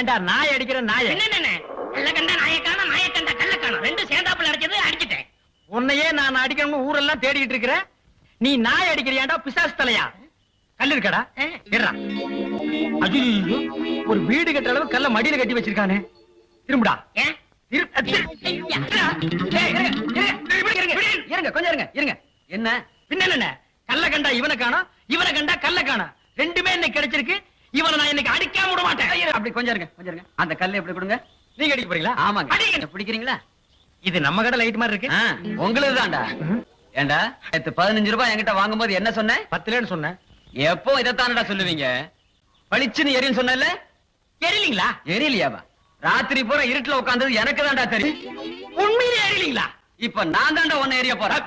ஏண்டா நாய் அடிக்கிற நாய? என்ன? கண்டா நாயக்கான நாயக்கண்டா கள்ள காணும். ரெண்டும் சேர்ந்தாப்புல அடிச்சது அடிச்சிட்டேன். உன்னையே நான் அடிக்கணும்னு ஊரெல்லாம் தேடிட்டு இருக்கிற? நீ நாய் அடிக்கிறியாண்டா பிசாசு தலையா? கல்லு இருக்கடா. இருடா ஐயோ ஒரு வீடு கட்டுற அளவு கல்ல மடியில கட்டி வச்சிருக்கானே. திரும்புடா. இருங்க, கொஞ்சம் இருங்க, இருங்க. என்ன? பின்ன கல்ல கண்டா இவனை காணோம் இவனை கண்டா கல்ல காணோம். ரெண்டுமே இன்னைக்கு கிடைச்சிருக்கு. இவனை நான் இன்னைக்கு அடிக்காம விட அப்படி கொஞ்சம் இருங்க கொஞ்சம் இருங்க. அந்த கல்லை எப்படி கொடுங்க? நீங்க அடிக்க போறீங்களா? ஆமாங்க. அடிங்க. பிடிக்கிறீங்களா? இது நம்ம கடை லைட் மாதிரி இருக்கு. உங்களுக்கு தான்டா. ஏண்டா நேத்து பதினஞ்சு ரூபாய் என்கிட்ட வாங்கும்போது என்ன சொன்னேன் பத்துலன்னு சொன்னேன் எப்போ இதைத்தானடா சொல்லுவீங்க? பளிச்சுன்னு எரியும் சொன்னல எரியலீங்களா? எரியலையாவா? ராத்திரி பூரா இருட்டுல உட்கார்ந்தது எனக்கு தான்டா தெரியும். உண்மையிலே எரியலீங்களா? இப்ப நான் தான்டா ஒன்னு எரிய போறேன்.